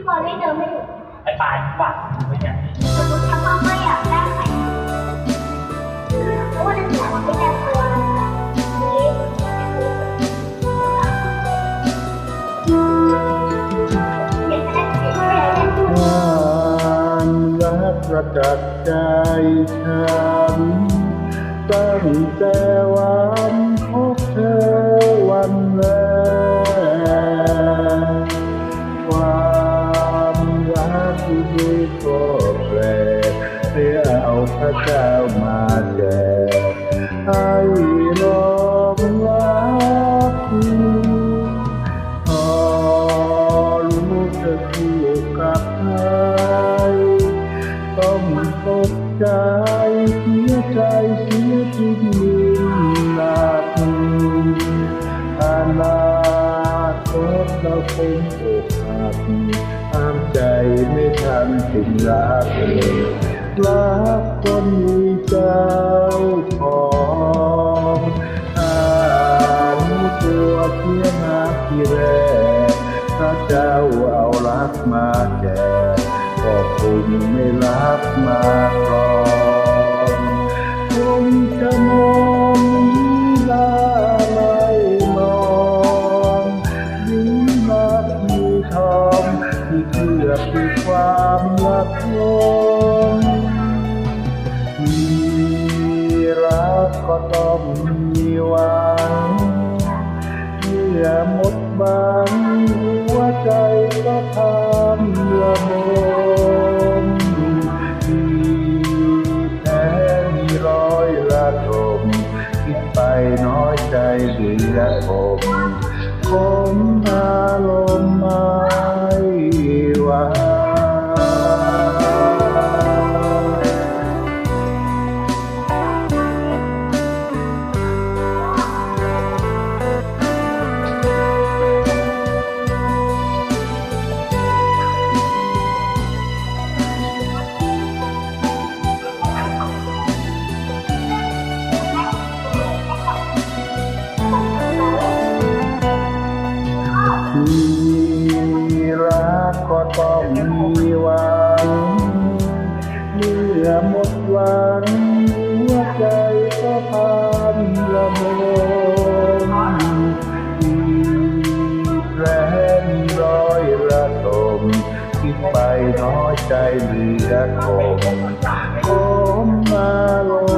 พี่บอยไม่เดินไม่ถูกไอ้ปายหวัดไว้เนี่ยสมมติถ้าพ่อไม่อยากได้ไข่เพราะว่าในสวนไม่ได้ตัวนี้เด็กจะได้เด็กจะได้ความรักประจักษ์ใจฉันตั้งแต่วัน กที่ก็แปลกเสียเอาพระเจ้ามาแจกให้ลองรักพอรู้เธอคู่กับใครต้องตกใจเสียใจเสียจริงหนักอนาคตเราคงอกหัก ไม่ทันถึงรักรักคนมีเจ้าของอานตัวเทียมาที่แรกพระเจ้าเอารักมาแจกก็คงไม่รับมาครองคงจะมอง อบด้วยความรักลงมีรักก็ต้องมีหวังเมื่อหมดบางหัวใจก็ทำละมมมีแผลมีรอยระทมคิดไปน้อยใจเหลือผมคมอารมณ์ม่ไดหวังหัวใจก็พันละมมมีแรงร้อยระทมคิดไปน้อยใจเหลือคมคมมารมณ์